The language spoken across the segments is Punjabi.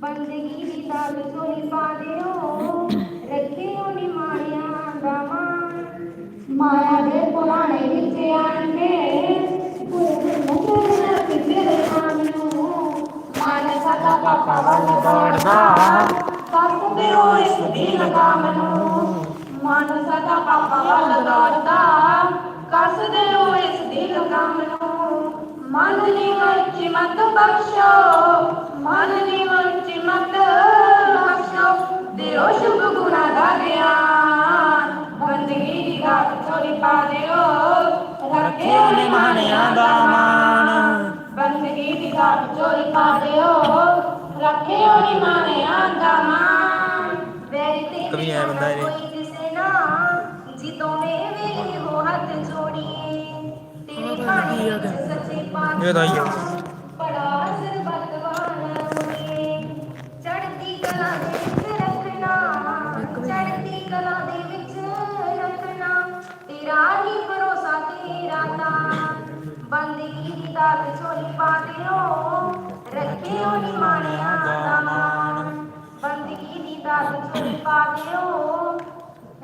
ਬੰਦਗੀ ਦੀ ਦਾਤ ਸੋਈ ਪਾ ਦਿਓ ਰੱਖਿਓ ਨਿਮਾਣਿਆਂ ਦਾ ਮਾਣ। ਮਾਇਆ ਦੇ ਪੁਰਾਣੇ ਵਿੱਚ ਆਣ ਕੇ ਪੂਰੇ ਮੁਕਤ ਕਿਤੇ ਆਨ ਨੂੰ ਮਨ ਸਦਾ ਪਾਪਾ ਵੱਲ ਲਗਾਮ ਨੂੰ ਮਨ ਸਦਾ ਪਾਪਾ ਵੱਲ ਦੌੜਦਾ, ਕੱਸਦੇ ਹੋਏ ਸੁਦੀ ਲਗਾਮ ਨੂੰ ਮਨ ਦੀ ਵਿੱਚ ਮਤ ਬਖਸ਼ੋ, ਮਨ ਦੀ ਵਿੱਚ ਮਤ ਬਖਸ਼ੋ ਦਿਓ ਸ਼ੁਭ ਗੁਣਾ ਦਾ ਗਿਆਨ। ਬੰਦਗੀ ਦੀ ਰਾਤ ਚੋਰੀ ਪਾ ਦਿਓ ਰੱਖਿਓ ਨਿਮਾਣਿਆਂ ਦਾ ਮਾਣ। ਬੰਦਗੀ ਦੀ ਰਾਤ ਚੋਰੀ ਪਾ ਦਿਓ ਰੱਖਿਓ ਨਿਮਾਣਿਆਂ ਦਾ ਮਾਣ। ਵੈਰੀ ਤੇ ਕਵੀ ਹੈ ਬੰਦਾ ਇਹ। ਕੋਈ ਦਿਸੇ ਨਾ ਜਿਦੋਂ ਵੇਲੇ ਹੋ ਹੱਥ ਜੋੜੀਏ। ਤੇਰੇ ਵਿੱਚ ਸੱਚੇ ਪਾਤਸ਼ਾਹ ਇਹ ਤਾਂ ਹੀ ਆ। ਦੀ ਦਾਤ ਝੋਲੀ ਪਾ ਦਿਓ।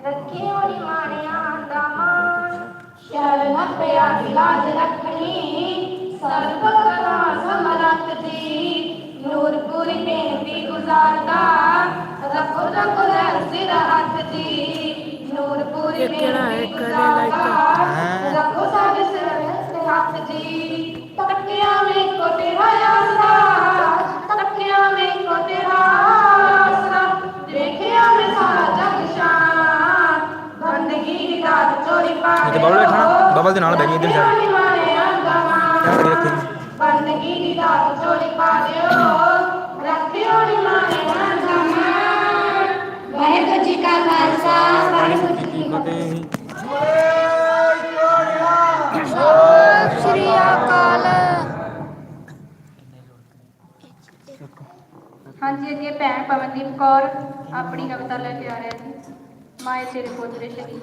ਰੱਖਿਓ ਨਿਮਾਣਿਆਂ ਦਾ ਮਾਣ। ਸ਼ਰਨ ਪਿਆ ਦੀ ਲਾਜ ਰੱਖਣੀ। ਸਰਬ ਕਲਾ ਸਮਰੱਥ ਦੀ ਨੂਰਪੁਰੀ ਬੇਨਤੀ ਗੁਜ਼ਾਰਦਾ। ਰੱਖੋ ਰੱਖੋ ਸਿਰ ਹੱਥ ਦੀ ਨੂਰਪੁਰੀ ਇਹ ਕਿਹੜਾ ਹੈ? ਕਰੇ ਲਾਇਕ। ਗੁਜ਼ਾਰਦਾ। ਰੱਖੋ ਸਾਡੇ ਸਿਰ ਹੱਥ ਦੀ ਤੇ ਬਬਲ ਬੈਠਾ ਬਬਲ ਦੇ ਨਾਲ ਬਹਿ ਗਈ ਇੱਧਰ ਜਾ ਜਾ ਰੱਖੀ ਬੰਦਗੀ ਦੀ ਦਾਤ ਚੋਰੀ ਪਾ ਦਿਓ ਰੱਖਿਓ ਨੀ ਮਾਰੇ ਦਾ ਵਾਹਿਗੁਰੂ ਜੀ ਕਾ। ਖਾਲਸਾ ਵਾਹਿਗੁਰੂ ਜੀ ਕੀ ਫਤਿਹ ਸ਼੍ਰੀ ਅਕਾਲ ਹਾਂਜੀ ਅੱਗੇ ਭੈਣ ਪਵਨਦੀਪ ਕੌਰ ਆਪਣੀ ਕਵਿਤਾ ਲੈ ਕੇ ਆ ਰਿਹਾ ਜੀ। ਮਾਏ ਤੇਰੇ ਪੋਤਰੇ ਸ਼ਹੀਦ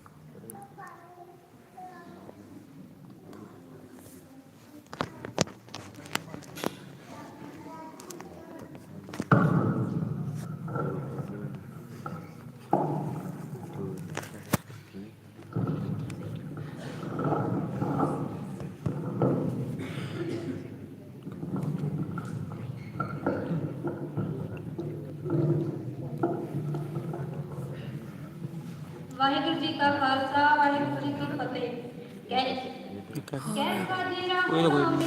ਵਾਹਿਗੁਰੂ ਜੀ ਕਾ ਖਾਲਸਾ ਵਾਹਿਗੁਰੂ ਜੀ ਕੀ ਫਤਿਹ ਕਹਿ ਕਹਿ ਕਾਜਰਾ ਕੋਈ ਨਾ ਕੋਈ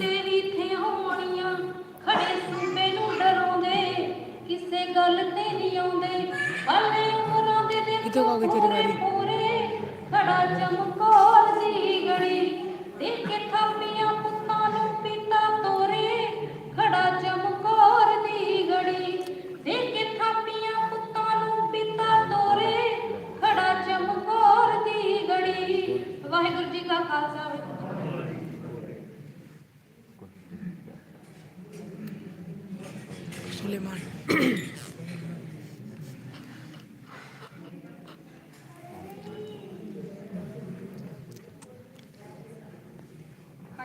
ਕਿਤੇ ਵੀ ਥੇ ਹੋਣੀਆਂ? ਖੜੇ ਸੂਬੇ ਨੂੰ ਡਰਾਉਂਦੇ ਕਿਸੇ ਗੱਲ ਤੇ ਨਹੀਂ ਆਉਂਦੇ। ਪੱਲੇ ਉਮਰਾਂ ਦੇ ਦਿਨ ਕਿੱਥੇ ਕਹੋਗੇ ਤੇਰੀ ਵਾਰੀ? ਪੂਰੇ ਖੜਾ ਚਮਕੌਰ ਦੀ ਗੜੀ। ਦੇਖ ਕੇ ਥਾਪੀਆਂ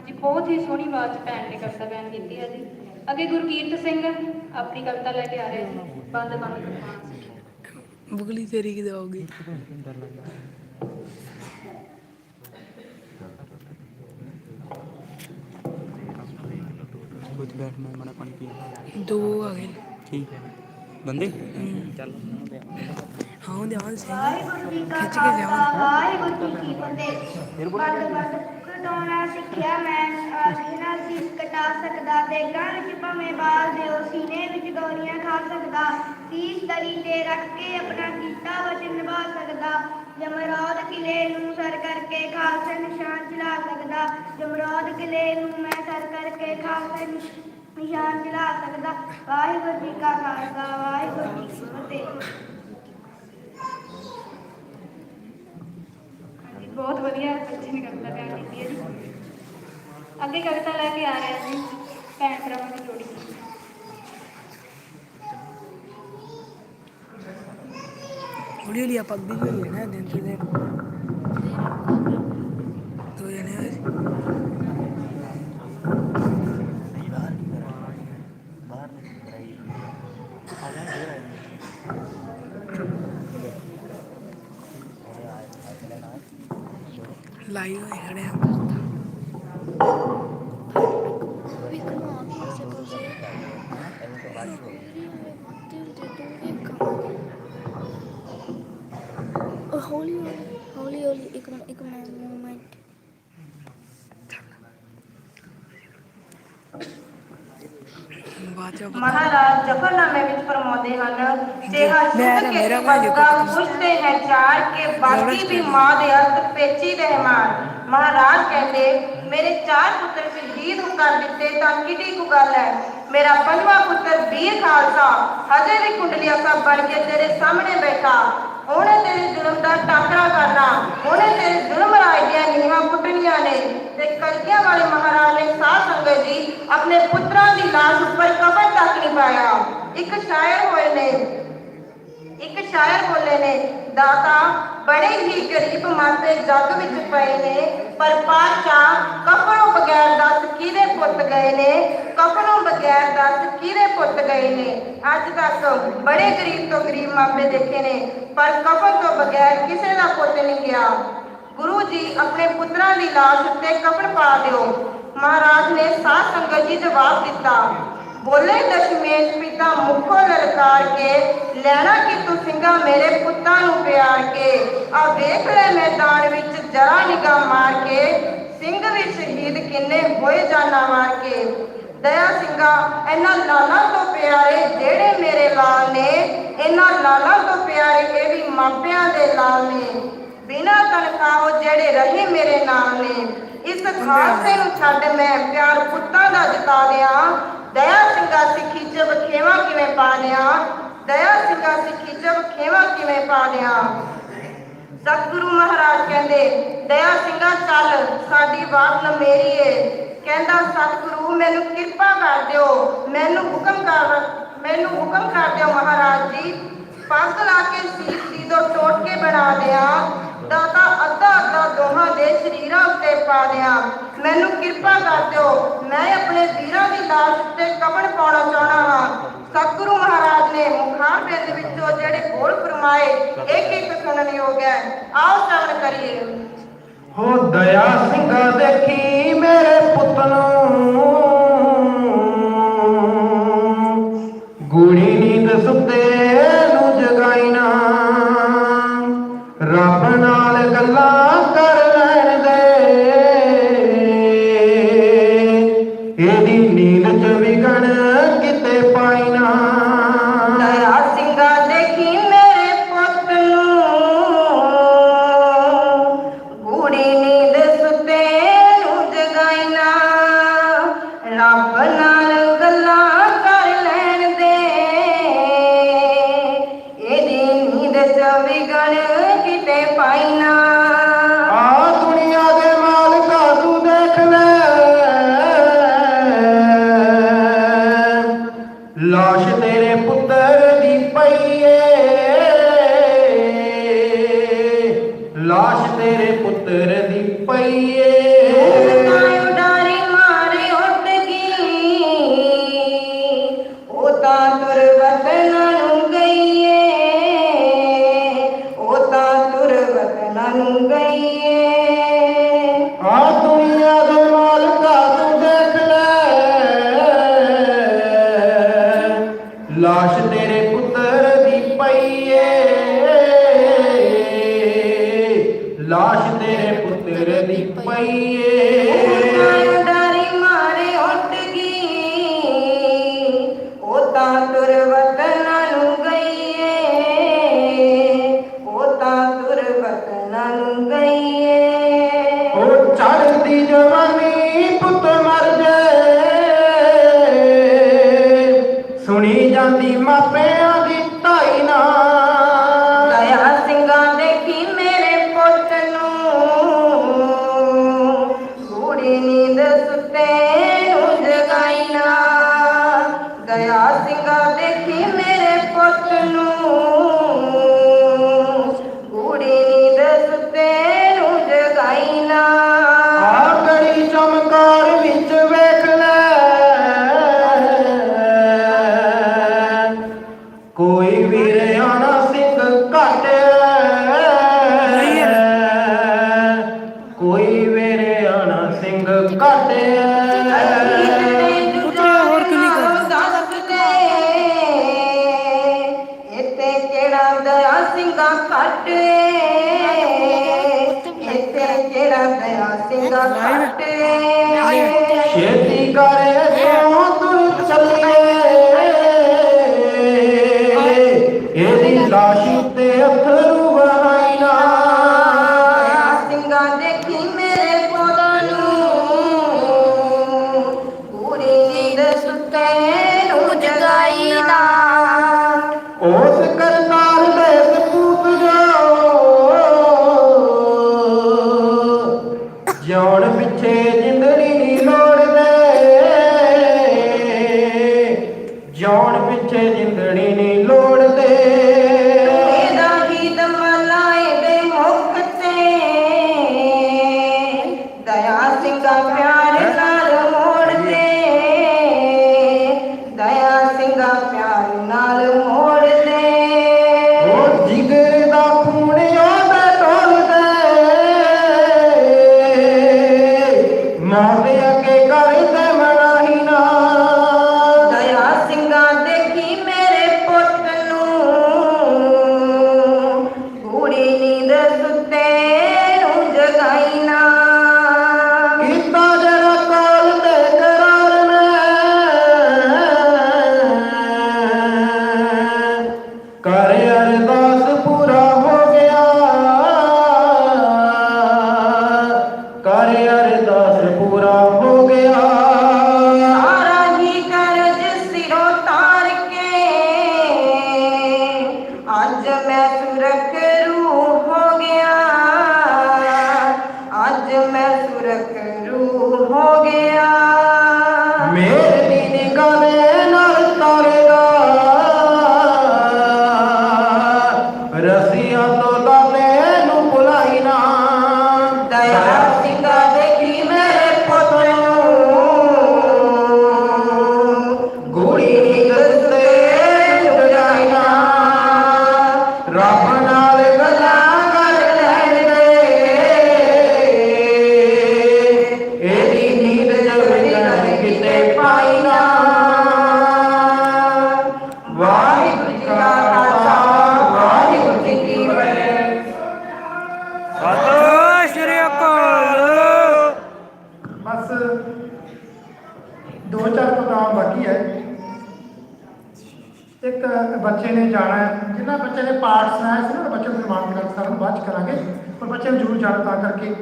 ਹਾਂਜੀ ਬਹੁਤ ਹੀ ਸੋਹਣੀ ਆਵਾਜ਼ 'ਚ ਭੈਣ ਨੇ ਕਵਿਤਾ ਬਿਆਨ ਕੀਤੀ ਹੈ ਜੀ। ਅੱਗੇ ਗੁਰਕੀਰਤ ਸਿੰਘ ਆਪਣੀ ਕਵਿਤਾ ਲੈ ਕੇ ਆ ਰਹੇ ਜੀ ਬੰਦ ਬੰਦ ਬੁਗਲੀ ਤੇਰੀ ਕਿਤੇ ਆਉਗੀ ਕੁਝ ਬੈਠ ਮੈਂ ਮਨਾ ਪਾਣੀ ਪੀ ਦੋ ਆ ਗਏ। ਠੀਕ ਹੈ। ਬੰਦੇ? ਚੱਲ। ਹਾਂ ਉਹਦੇ ਆਵਾਜ਼ ਸਹੀ ਜੀ ਖਿੱਚ ਕੇ ਲਿਆਵਾਂ। ਵਾਹਿਗੁਰੂ ਜੀ ਕੀ ਫਤਿਹ। ਬੰਦ। ਬੰਦ ਕਟਾਉਣਾ ਸਿੱਖਿਆ ਮੈਂ ਆਸੀ ਨਾਲ ਸੀਸ ਕਟਾ ਸਕਦਾ ਤੇ ਗਲ ਭਵੇਂ ਬਾਲ ਦਿਓ, ਸੀਨੇ ਵਿੱਚ ਗੋਲੀਆਂ ਖਾ ਸਕਦਾ ਸੀਸ ਦਰੀ ਤੇ ਰੱਖ ਕੇ ਆਪਣਾ ਕੀਤਾ ਵਚਨ ਨਿਭਾ ਸਕਦਾ, ਜਮਰੌਦ ਕਿਲੇ ਨੂੰ ਸਰ ਕਰਕੇ ਖਾਲਸਾ ਨਿਸ਼ਾਨ ਚਲਾ ਸਕਦਾ, ਜਮਰੌਦ ਕਿਲੇ ਨੂੰ ਮੈਂ ਸਰ ਕਰਕੇ ਖਾਲਸਾ ਨਿਸ਼ਾਨ ਚਲਾ ਸਕਦਾ, ਵਾਹਿਗੁਰੂ ਜੀ ਕਾ ਖਾਲਸਾ, ਵਾਹਿਗੁਰੂ ਜੀ ਕੀ ਫਤਿਹ। ਬਹੁਤ ਵਧੀਆ ਬੱਚੇ ਨੇ ਕਵਿਤਾ ਬਿਆਨ ਕੀਤੀ ਹੈ ਜੀ। ਅੱਗੇ ਕਵਿਤਾ ਲੈ ਕੇ ਆ ਰਹੇ ਹਾਂ ਜੀ, ਭੈਣ ਭਰਾਵਾਂ ਦੀ ਜੋੜੀ। ਹੌਲੀ ਹੌਲੀ ਆਪਾਂ ਅੱਗੇ ਹੀ ਹੋਈ ਦਿਨ ਤੋਂ। ਦਿਨ ਦੋ ਜਣੇ ਹੋਏ ਸੀ। ਲਾਈ ਹੋਏ ਖੜੇ ਆ ਹੌਲੀ ਹੌਲੀ ਹੌਲੀ ਹੌਲੀ ਇੱਕ ਮਿੰਟ ਇੱਕ ਮਿੰਟ ਮੂਵਮੈਂਟ ਬਾਅਦ ਚ ਆਪਾਂ- ਮਹਾਰਾਜ ਜਫਰਨਾਮੇ ਵਿੱਚ ਫਰਮਾਉਂਦੇ ਹਨ ਮੇਰਾ- ਸੁਧ ਕੇ ਤੁਸੀਂ। ਪੁੱਛਦੇ ਹੈ ਚਾਰ ਕੇ ਬਾਕੀ ਵੀ ਮਾਂ ਦੇ ਅਸਤ ਪੇਚੀ ਰਹਿਮਾਨ ਮਹਾਰਾਜ ਕਹਿੰਦੇ ਮੇਰੇ ਚਾਰ ਪੁੱਤਰ ਸ਼ਹੀਦ ਕਰ ਦਿੱਤੇ ਤਾਂ ਕਿਹੜੀ ਕੁ ਗੱਲ ਹੈ। ਮੇਰਾ ਪੰਜਵਾਂ ਪੁੱਤਰ ਵੀਰ ਖਾਲਸਾ ਹਜੇ ਵੀ ਕੁੰਡਲੀਆ ਸਾਹਿਬ ਬਣ ਕੇ ਤੇਰੇ ਸਾਹਮਣੇ ਬੈਠਾ। ਉਹਨੇ ਤੇਰੇ ਜ਼ੁਲਮ ਦਾ ਟਾਕਰਾ ਕਰਨਾ। ਉਹਨੇ ਤੇਰੇ ਜ਼ੁਲਮ ਰਾਜ ਦੀਆਂ ਨੀਹਾਂ ਪੁੱਟਣੀਆਂ ਨੇ। ਤੇ ਕਲਗੀਆਂ ਵਾਲੇ ਮਹਾਰਾਜ ਨੇ ਸਾਧ ਸੰਗਤ ਜੀ ਆਪਣੇ ਪੁੱਤਰਾਂ ਦੀ ਲਾਸ਼ ਉੱਪਰ ਕਬਰ ਤੱਕ ਨਹੀਂ ਪਾਇਆ। ਇੱਕ ਸ਼ਾਇਰ ਹੋਏ ਨੇ। ਇੱਕ ਸ਼ਾਇਰ ਬੋਲੇ ਨੇ, ਦਾਤਾ, ਬੜੇ ਹੀ ਗਰੀਬ ਮਾਤੇ ਜੱਗ ਵਿੱਚ ਪਏ ਨੇ, ਪਰ ਪਾਤਸ਼ਾਹ ਕਫਨੋਂ ਬਗੈਰ ਦੱਸ ਕਿਹਦੇ ਪੁੱਤ ਗਏ ਨੇ? ਕਫਨੋਂ ਬਗੈਰ ਦੱਸ ਕਿਹਦੇ ਪੁੱਤ ਗਏ ਨੇ ਅੱਜ ਤੱਕ ਬੜੇ ਗਰੀਬ ਤੋਂ ਗਰੀਬ ਮਾਪੇ ਦੇਖੇ ਨੇ ਪਰ ਕਫਨ ਤੋਂ ਬਗੈਰ ਕਿਸੇ ਦਾ ਪੁੱਤ ਨਹੀਂ ਗਿਆ ਗੁਰੂ ਜੀ ਆਪਣੇ ਪੁੱਤਰਾਂ ਦੀ ਲਾਸ਼ ਉੱਤੇ ਕਫਨ ਪਾ ਦਿਓ ਮਹਾਰਾਜ ਨੇ ਸਾਧ ਸੰਗਤ ਜੀ ਜਵਾਬ ਦਿੱਤਾ ਬੋਲੇ ਦਸ਼ਮੇਸ਼ ਪਿਤਾ ਮੁਖੋ ਲਲਕਾਰ ਕੇ ਲੈਣਾ ਕਿ ਤੂੰ ਸਿੰਘਾ ਮੇਰੇ ਪੁੱਤਾਂ ਨੂੰ ਪਿਆਰ ਕੇ ਆ ਵੇਖ ਲੈ ਮੈਦਾਨ ਵਿੱਚ ਜਰਾ ਨਿਗਾਹ ਮਾਰ ਕੇ ਸਿੰਘ ਵੀ ਸ਼ਹੀਦ ਕਿੰਨੇ ਹੋਏ ਜਾਨਾਂ ਮਾਰ ਕੇ ਦਇਆ ਸਿੰਘਾ, ਇਹਨਾਂ ਲਾਲਾਂ ਤੋਂ ਪਿਆਰੇ ਜਿਹੜੇ ਮੇਰੇ ਲਾਲ ਨੇ, ਇਹਨਾਂ ਲਾਲਾਂ ਤੋਂ ਪਿਆਰੇ ਇਹ ਵੀ ਮਾਪਿਆਂ ਦੇ ਲਾਲ ਨੇ। ਬਿਨਾ ਤਨਖਾਹੋਂ ਜਿਹੜੇ ਰਹੇ ਮੇਰੇ ਨਾਲ ਨੇ। ਇਸ ਖਾਲਸੇ ਨੂੰ ਛੱਡ ਮੈਂ ਪਿਆਰ ਪੁੱਤਾਂ ਦਾ ਜਤਾ ਦਿਆਂ। ਦਇਆ ਸਿੰਘਾ ਸਿੱਖੀ ਚ ਬਖੇਵਾ ਕਿਵੇਂ ਪਾ ਲਿਆ ਦਇਆ ਸਿੰਘਾ ਸਿੱਖੀ ਚ ਬਖੇਵਾ ਕਿਵੇਂ ਪਾ ਲਿਆ ਸਤਿਗੁਰੂ ਮਹਾਰਾਜ ਕਹਿੰਦੇ, ਦਇਆ ਸਿੰਘਾ, ਚੱਲ, ਸਾਡੀ ਬਾਤ ਨਾ ਏ ਕਹਿੰਦਾ, ਸਤਿਗੁਰੂ, ਮੈਨੂੰ ਕਿਰਪਾ ਕਰ ਦਿਓ। ਮੈਨੂੰ ਹੁਕਮ ਕਰ, ਮੈਨੂੰ ਹੁਕਮ ਕਰ ਦਿਓ ਮਹਾਰਾਜ ਜੀ। ਪੱਗ ਲਾ ਕੇ ਸੀਸ ਦੀ ਦੋ ਟੋਟ ਕੇ ਬਣਾ ਦਿਆਂ। ਦਾਤਾ ਅੱਧਾ ਅੱਧਾ ਦੋਹਾਂ ਦੇ ਸਰੀਰਾਂ ਉੱਤੇ ਪਾ ਦਿਆਂ। ਮੈਨੂੰ ਕਿਰਪਾ ਕਰ ਦਿਓ। ਮੈਂ ਆਪਣੇ ਵੀਰਾਂ ਦੀ ਲਾਸ਼ ਉੱਤੇ ਕਵਣ ਪਾਉਣਾ ਚਾਹਣਾ ਹਾਂ? ਸਤਿਗੁਰੂ ਮਹਾਰਾਜ ਨੇ ਮੁਖਾਰ ਪਿੰਡ ਵਿੱਚ ਜਿਹੜੇ ਬੋਲ ਫਰਮਾਏ ਇੱਕ ਇੱਕ ਸੁਣਨ ਯੋਗ ਹੈ ਆਓ ਸ਼ਰਣ ਕਰੀਏ। ਹੋ ਦਇਆ ਸਿੰਘਾ ਦੇਖੀ ਮੇਰੇ ਪੁੱਤ ਨੂੰ। Salvator Señor, mami. ਕੋਈ ਵੀਰ ਆਣਾ ਸਿੰਘ ਘਟ ਕੋਈ ਵੀਰ ਆਣਾ ਸਿੰਘ ਘਟ ਸਿੰਘਾ ਘਟ? ਇੱਥੇ ਕਿਹੜਾ ਦਇਆ ਸਿੰਘਾ ਘਟ? ਛੇਤੀ ਕਰੇ ਕਰਕੇ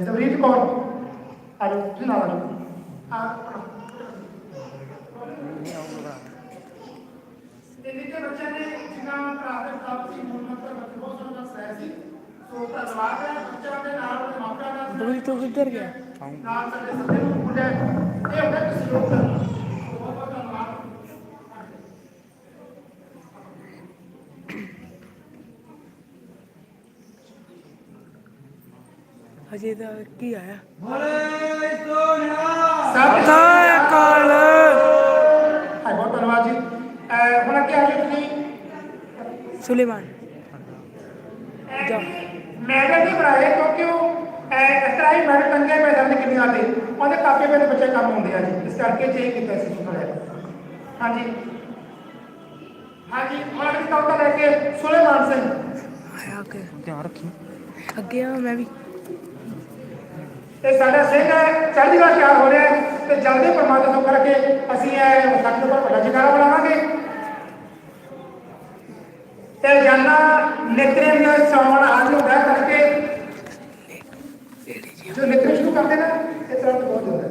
ਦਵਰੀਤ ਕੌਰ ਆ ਜਾਓ ਤੁਸੀਂ ਨਾਲ ਆ ਜਾਓ ਦਿੱਲੀ ਦੇ ਬੱਚੇ ਨੇ ਜਿਨ੍ਹਾਂ ਦੇ ਖਿਲਾਫ ਸੀ ਮੂਲ ਮੰਤਰ ਬੱਚੇ ਬਹੁਤ ਸੋਹਣਾ ਦੱਸਿਆ ਸੀ। ਸੋ ਧੰਨਵਾਦ ਹੈ ਬੱਚਿਆਂ ਦੇ ਨਾਲ ਆਪਣੇ ਮਾਪਿਆਂ ਨਾਲ ਦੂਜੀ ਤੋਂ ਕਿੱਧਰ ਗਿਆ? ਨਾਲ ਸਾਡੇ ਸੱਜੇ ਨੂੰ ਮੁੰਡੇ। ਇਹ ਹੁੰਦਾ ਕਿ ਸਹਿਯੋਗ ਕਰਨਾ ਬਹੁਤ ਬਹੁਤ ਧੰਨਵਾਦ ਹਜੇ ਤਾਂ ਕੀ ਆਇਆ? ਸਤਿ ਸਤਿ ਅਕਾਲ। ਹਾਈ ਬਹੁਤ ਧੰਨਵਾਦ ਜੀ। ਹੁਣ ਅੱਗੇ ਆ ਜਾਓ ਤੁਸੀਂ। ਸੁਲੇਮਾਨ ਜਾ ਮੈਡਲ ਨਹੀਂ ਬਣਾਏ ਕਿਉਂਕਿ ਉਹ ਇਸ ਤਰ੍ਹਾਂ ਹੀ ਮੈਡਲ ਟੰਗੇ ਪਏ ਸਨ ਕਿੰਨੀਆਂ ਤੇ। ਉਹਦੇ ਕਾਪੇ ਮੇਰੇ ਬੱਚੇ ਕੰਮ ਆਉਂਦੇ ਆ ਜੀ। ਇਸ ਕਰਕੇ ਚੇਂਜ ਕੀਤਾ ਸੀ ਸੁਣਿਆ ਹਾਂਜੀ। ਹਾਂਜੀ ਹੁਣ ਅਗਲੀ ਕਵਿਤਾ ਲੈ ਕੇ ਸੁਲੇਮਾਨ ਸਿੰਘ। ਆਇਆ ਕਿ ਧਿਆਨ ਰੱਖੀ। ਅੱਗੇ ਆ ਮੈਂ ਵੀ। ਤੇ ਸਾਡਾ ਸਿੰਘ ਹੈ, ਚੜ੍ਹਦੀ ਕਲਾ ਤਿਆਰ ਹੋ ਰਿਹਾ ਹੈ ਤੇ ਜਲਦੀ ਪਰਮਾਤਮਾ ਤੋਂ ਕਰਕੇ ਅਸੀਂ ਇਹ ਸੱਚ ਨੂੰ ਵੱਡਾ ਜਗਾਰਾ ਬਣਾਵਾਂਗੇ। ਤੇ ਜਾਨਾ ਨਿਤਰੇਮ ਦਾ ਸੌਣ ਆਜ ਨੂੰ ਬਹਿ ਕਰਕੇ ਜੋ ਨਿਤਰੇਮ ਸ਼ੁਰੂ ਕਰਦੇ ਨਾ, ਇਹ ਤਰ੍ਹਾਂ ਬਹੁਤ ਹੁੰਦਾ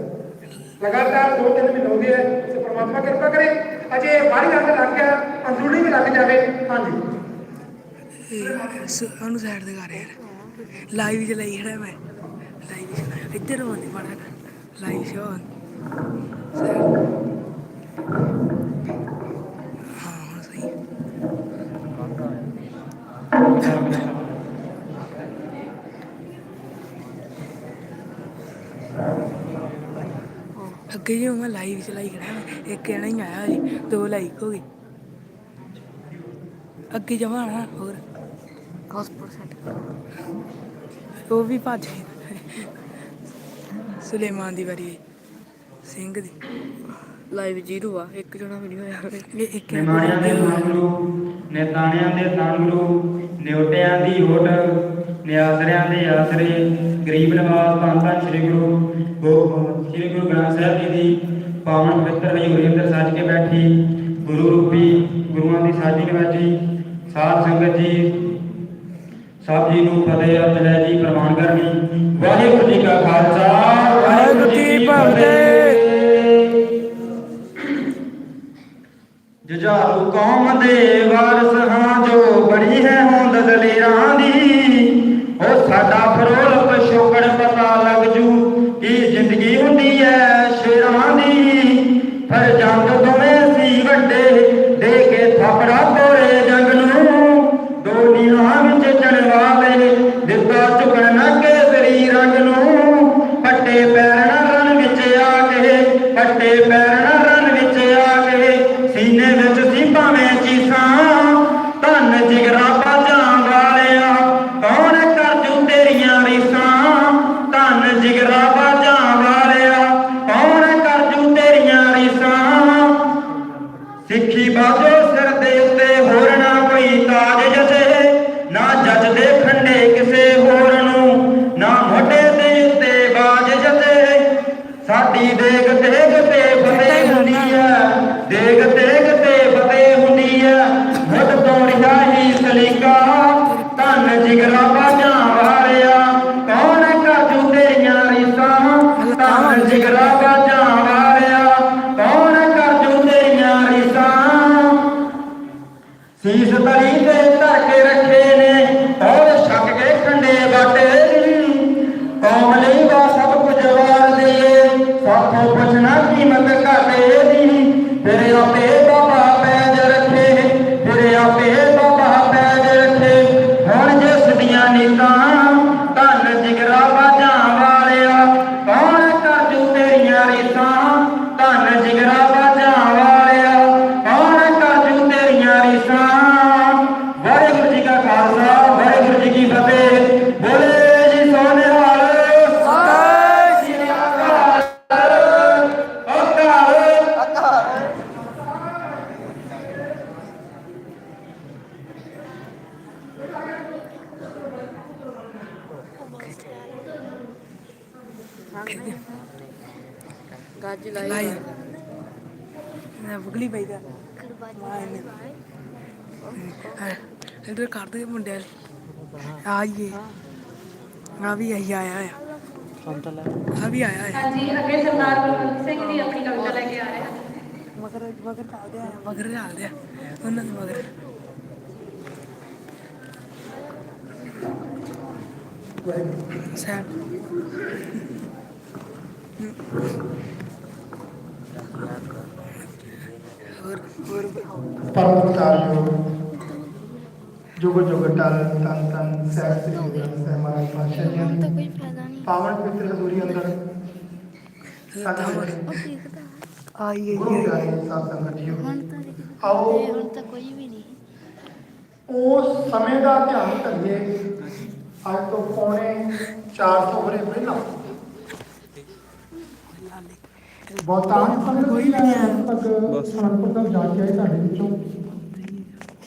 ਲਗਾਤਾਰ ਦੋ ਤਿੰਨ ਮਹੀਨੇ ਹੋ ਗਏ ਤੇ ਪਰਮਾਤਮਾ ਕਿਰਪਾ ਕਰੇ, ਅਜੇ ਬਾਹਰੀ ਰੰਗ ਲੱਗ ਗਿਆ, ਅੰਦਰੂਨੀ ਵੀ ਲੱਗ ਜਾਵੇ। ਹਾਂਜੀ। ਇਹ ਸਾਈਡ ਤੇ ਕਰ ਯਾਰ। ਲਾਈਵ ਚ ਲਈ ਖੜਾ ਮੈਂ। ਲਾਈਵ ਸ਼ੋ ਹਾਂ ਹੁਣ ਸਹੀ ਅੱਗੇ ਜੀ ਮੈਂ ਲਾਈਵ ਚਲਾਈ ਕਰਾਂ ਇੱਕ ਜਣਾ ਹੀ ਆਇਆ ਜੀ ਦੋ ਲਾਈਕ ਹੋ ਗਏ ਅੱਗੇ ਜਮਾਣਾ ਹੋਰ। ਹਸਪਤਾਲ ਸੈੱਟ ਉਹ ਵੀ ਭੱਜ ਗਏ। ਸੁਲੇਮਾਨ ਦੀ ਵਾਰੀ। ਸਿੰਘ ਦੀ ਲਾਈਵ ਜ਼ੀਰੋ ਆ ਇੱਕ ਜਣਾ ਵੀ ਨਹੀਂ ਹੋਇਆ ਇਹ ਇੱਕ ਨਿਮਾਣਿਆਂ ਦੇ ਨਾਮ ਗੁਰੂ ਨਿਤਾਣਿਆਂ ਦੇ ਨਾਮ ਗੁਰੂ ਨਿਉਟਿਆਂ ਦੀ ਓਟ ਨਿਆਸਰਿਆਂ ਦੇ ਆਸਰੇ ਗਰੀਬ ਨਿਵਾਸ ਧੰਨ ਧੰਨ ਸ੍ਰੀ ਗੁਰੂ ਗੋ- ਸ੍ਰੀ ਗੁਰੂ ਗ੍ਰੰਥ ਸਾਹਿਬ ਜੀ ਦੀ ਪਾਵਨ ਪਵਿੱਤਰ ਹਜ਼ੂਰੀ ਅੰਦਰ ਸੱਜ ਕੇ ਬੈਠੀ ਗੁਰੂ ਰੂਪੀ ਗੁਰੂਆਂ ਦੀ ਸਾਜੀ ਨਿਵਾਜੀ ਸਾਧ ਸੰਗਤ ਜੀ ਸਭ ਜੀ ਨੂੰ ਫਤਿਹ ਅਰਜ ਜੀ, ਪ੍ਰਵਾਨ ਕਰਨੀ। ਵਾਹਿਗੁਰੂ ਜੀ ਕਾ ਖਾਲਸਾ, ਵਾਹਿਗੁਰੂ ਜੀ ਕੀ ਫਤਿਹ। ਜੁਝਾਰੂ ਕੌਮ ਦੇ ਵਾਰਸ ਹਾਂ ਜੋ ਬੜੀ ਹੈ ਹੋਂਦ ਦਲੇਰਾਂ ਦੀ, ਉਹ ਸਾਡਾ ਫਰੋਲ ਸਿੱਖੀ ਬਾਜੋ ਗੱਜ ਲਾਈਵ ਮੈਂ ਬੁਗਲੀ ਪਈ ਦਾ ਇਧਰ ਕਰ ਦੇ ਮੁੰਡੇ ਆਈਏ। ਆ ਵੀ ਆਈ ਆਇਆ ਆ ਆ ਵੀ ਆਇਆ ਆ ਹਾਂਜੀ ਅੱਗੇ ਸਰਦਾਰ ਬਲਵੰਤ ਸਿੰਘ ਜੀ ਆਪਣੀ ਕਵਿਤਾ ਲੈ ਕੇ ਆ ਰਹੇ ਹਨ ਮਗਰ ਮਗਰ ਚੱਲਦੇ ਆ ਮਗਰ ਚੱਲਦੇ ਆ। ਉਹਨਾਂ ਦੇ ਮਗਰ। ਸੈਮ। ਪਰਮਤਾਰਿਓ ਜੁਗ ਜੁਗ ਟਲ ਤਨ ਤਨ ਸਹਿ ਸ੍ਰੀ ਗੁਰੂ ਗ੍ਰੰਥ ਸਾਹਿਬ ਮਹਾਰਾਜ ਪਾਤਸ਼ਾਹ ਜੀ ਦੀ। ਕੋਈ ਫਾਇਦਾ ਨਹੀਂ। ਪਾਵਨ ਪਵਿੱਤਰ ਹਜ਼ੂਰੀ ਅੰਦਰ। ਉਹ ਸੰਗਤ ਦੇਖਦਾ ਆਈ ਗੁਰੂ ਪਿਆਰੇ ਸਾਧ ਸੰਗਤ ਜੀਓ ਹੁਣ ਤਾਂ ਦੇਖਦਾ ਆਓ। ਹੁਣ ਤਾਂ ਕੋਈ ਵੀ ਨਹੀਂ। ਉਸ ਸਮੇਂ ਦਾ ਧਿਆਨ ਕਰੀਏ ਅੱਜ ਤੋਂ ਪੌਣੇ 400 ਵਰੇ ਪਹਿਲਾਂ ਬਹੁਤਾਂ ਕੋਈ ਨਹੀਂ ਆਇਆ ਤੱਕ। ਸੁਣਨਪੁਰ ਤੱਕ ਜਾ ਕੇ ਆਏ ਸਾਡੇ ਵਿੱਚੋਂ।